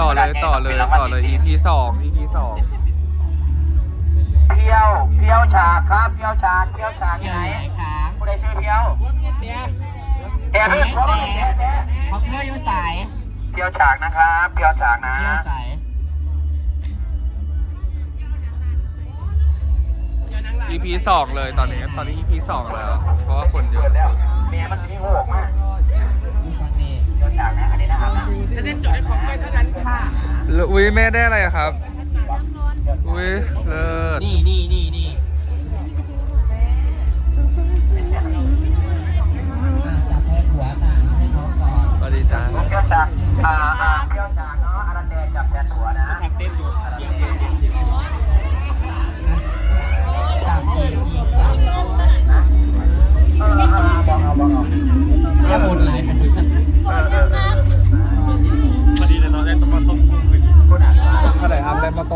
ต่อเลยต่อเลยต่อเลย EP สอง EP สองเพียวเพียวฉากครับเพียวฉากเพียวฉากที่เกี่ยวไหนไหนคะผู้ใดชื่อเพียวแต่เรื่องของมันแต่แต่เขาเที่ยวอยู่สายเพียวฉากนะครับเพียวฉากนะเที่ยวสาย EP สองเลยตอนนี้ ตอนนี้ EP สองแล้ว เพราะว่าคนเยเกิอะดแล้วเมียมันจะมีโหกมากลูกฟัง นี่เพียวฉากนะ อันนี้นะครับนะฉันจะจดให้ของไปเท่านั้นค่ะแล้วอุ้ยแม่ได้อะไรอะครับ อุ้ยเลิศนี่นี่นี่นี่จับแทนหัวค่ะให้น้องก่อนสวัสดีจ้าเพียวฉากอ่าอ่าเพียวฉากเนาะอาราเตจับแทนหัวนะเต้นอยู่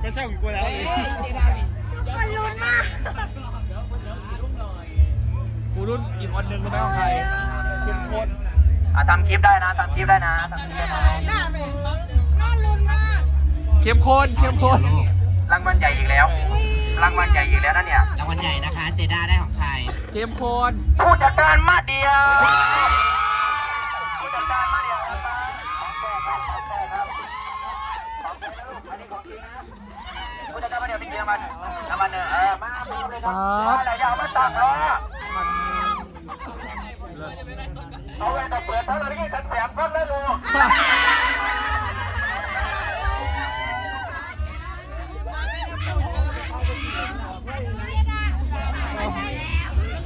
แล้วไม่ใช่ของกูแล้วกูรุ่นอีกวันหนึ่งก็ไม่เอาใครเข้มข้นอะทำคลิปได้นะทำคลิปได้นะทำคลิปได้นะเข้มข้นเข้มข้นลูกรางวัลใหญ่อีกแล้วรางวัลใหญ่อีกแล้วนะเนี่ยรางวัลใหญ่นะคะ เจด้าได้ของใครเข้มข้นผู้จัดการมาเดียวผู้จัดการมาเดียวนะครับของแท้ครับของแท้ครับของแท้นะลูกอันนี้ของจริงนะผู้ จัดการมาเดียวมีกี่รางวัลรางวัลหนึ่งเออมาพร้อมเลยครับอะไรอย่าเอามาตักเนาเอาไว้แต่เปิดเท่าไหร่ที่กันแสบเพิ่มได้ลูก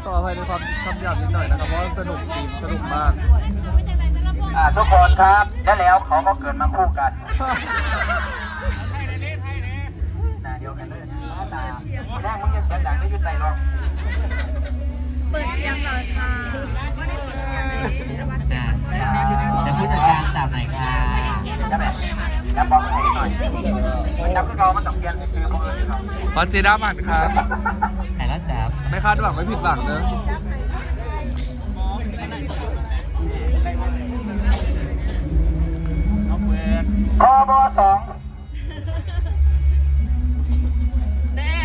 ต่อไปในความคำหยาบนิดหน่อยนะครับเพราะสนุกจริงสนุกมากทุกคนครับ และแล้วเขาก็เกิดมาคู่กันหน้าเดียวกันเลยหน้าแม่งมึงจะเสียงดัง ได้ยุติหรอกเปิดเสียงหน่อยค่ะไม่ได้ปิดเสียงเลยแต่ว่าเสียอะงเดี๋ยวผู้จัดการจับหน่อยค่ะจับแบบจับบอกให้หน่อยมันจับคือเรามันต้องเปลี่ยนคือคนอื่นเขาพอเจด้าผ่านครับใครแล้วจับไม่คาดหวังไม่ผิดหวังเนอะพบสอง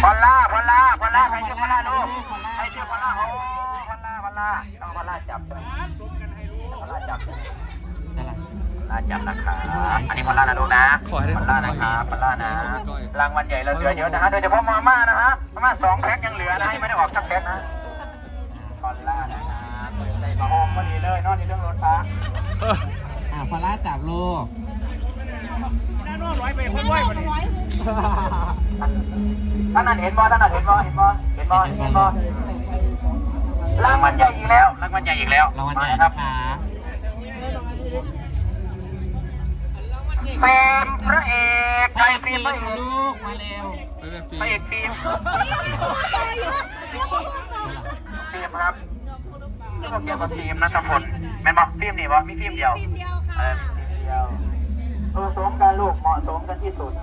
พอลล่าพอลล่าพอลล่าใครชื่อพอลล่าลูกใครชื่อพอลล่าโอ้พอลล่าพอลล่าต้องพอลล่าจับใช่ไหมพอลล่าจับใช่ไหมสลับลาจับนะครับอันนี้พอลล่านะลูกนะขอให้ได้พขอองลล่าสนะบายครับพอลล่านะรางวัลใหญ่เราเหลือเยอะนะฮะโดยเฉพาะมาม่านะฮะมาม่าสองแพ็คยังเหลือนะให้ไม่ได้ออกสักแพ็คนะพอลล่านะครับใส่มาโฮมพอดีเลยนอนในเรื่องรถฟ้าอะพอล่าจับลูก ท่านนั้นเห็นบ่ท่านนั้นเห็นบ่เห็นบ่เห็นบ่เห็นบ่รางวัลใหญ่อีกแล้วรางวัลใหญ่อีกแล้วรางวัลใหญ่ครันะบคะเฟรมพระเอกใครเฟรมลูกมาเร็วไม่เป็นฟรีพระเอกฟิล์มฟิล์มครับนี่ก็เกี่ยวกับฟิล์มนะครับผลแม่บอกฟิล์มนี่บ่มีฟิล์มเดียวฟิล์มเดียวค่ะอฟิล์มเดียวเออสมกันลูกเหมาะสมกันที่สุด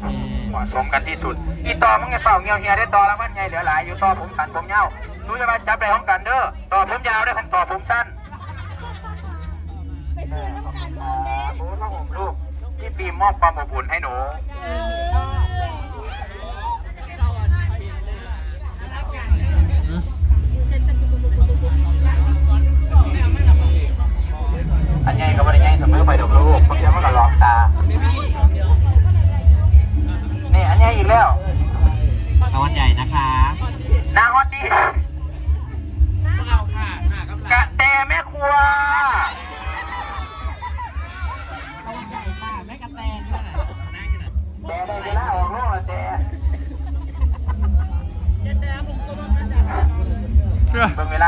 เอ่อเหมาะสมกันที่สุด อีต่อมึงไงเป่าเงี้ยวเฮียได้ต่อแล้วมันไงเหลือหลายอยู่ต่อผมสั้นผมยาวรู้จะมาจับได้ของกันเด้อต่อผมยาวได้ของต่อผมสั้นไปซื้อน้ำกันพร้อมเด้โอ้พ่อผมลูกพี่ฟิล์มมอบความอบอุ่นให้หนู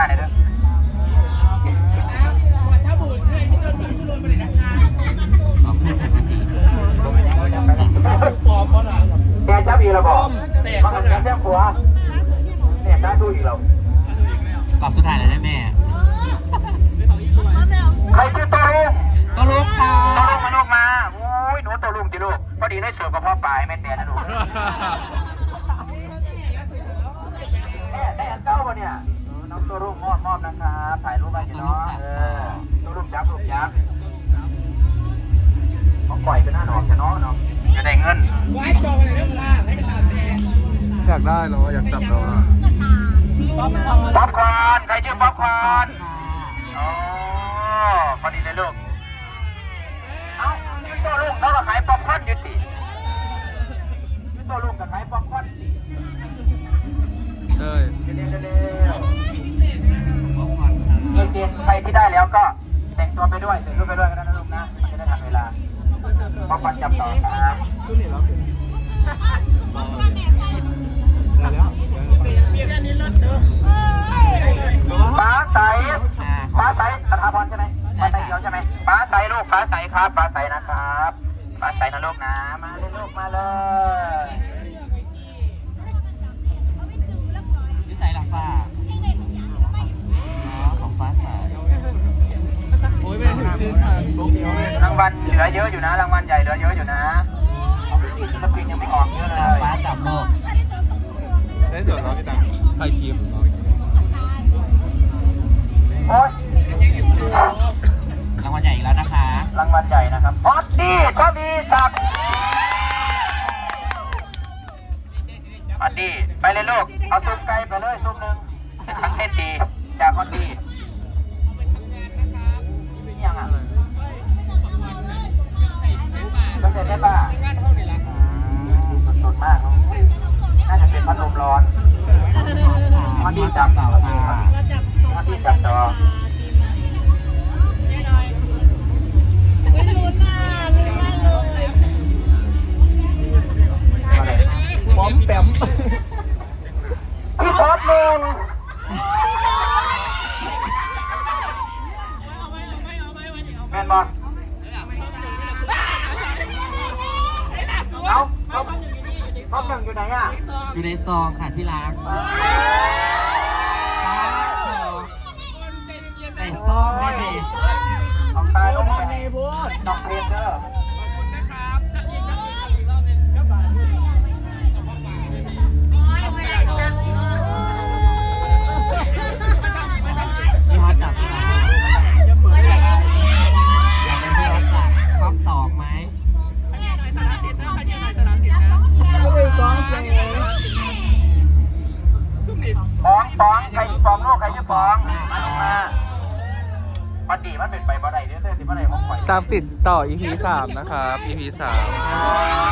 หน่ด้อสแกจับอีกแล้วบอกมัแก่นแจ้งผัวเนี่ยได้ดูอีกแล้วตอบสุดท้ายเลยด้แม่ ใครชื่อตัวลุงตลุงค่ะตัวลุงมาลูกมาอุ้ยหนูตัวลุงจิลูกพอดีได้เสิร์ฟกับพ่อปลายแม่เต่นะลูกแม่ได้เจ้าปะเนี่ย น้องตัวลุงมอบมอบนะครับถ่ายรูปไว้จะเนาะเออตัวลุงจับลูกจับเขาปล่อยไปหน้าหนอนจะเนาะเนาะจะได้เงินอยากได้แล้วอะอยากจับแล้วอะป๊อปคอร์นใครชื่อป๊อปคอร์น ตัวไปด้วยแต่งรูปไปด้วยก็ได้นะลูกนะมันจะได้ทันเวลาป๊อปคอร์นจับต่อครับฟ้าใสอ่าฟ้าใสอัธพรใช่ไหมฟ้าใสเดียวใช่ไหมฟ้าใสลูกฟ้าใสครับฟ้าใสนะครับฟ้าใสนะลูกนะ มาเลยลูกมาเลยวิสัยละฟ้า รางวัลเหลือเยอะอยู่นะ รางวัลใหญ่เหลือเยอะอยู่นะของพี่ศิลปินยังไม่ออกเยอะเลอ่ายฟ้าจับโลกได้ส่วนน้องพี่ตังถ่ายคลิปโอ๊ยรางวัลใหญ่อีกแล้วนะคะ รางวัลใหญ่นะครับออดดี้ทวีศักดิ์ออดดี้ไปเลยลูก เอาซุปไก่ไปเลยซุปหนึ่งทั้งเทศดีจากออดดี้ มาดีจับเต่าค่ะพัดที่จับจอพร้อมแปมพี่ท็อปหนึ่งแมนบอลเอาท็อปท็อปหนึ่งอยู่ไหนอะ อยู่ในซองค่ะที่รัก องตายต้องตายลงไปน้องเพลนเดอร์พี่ฮอ นดีมันเป็นไปบ่ได้เด้อเด้อสิบ่ได้ผมปล่อยตามติดต่อ EP 3 นะครับ EP 3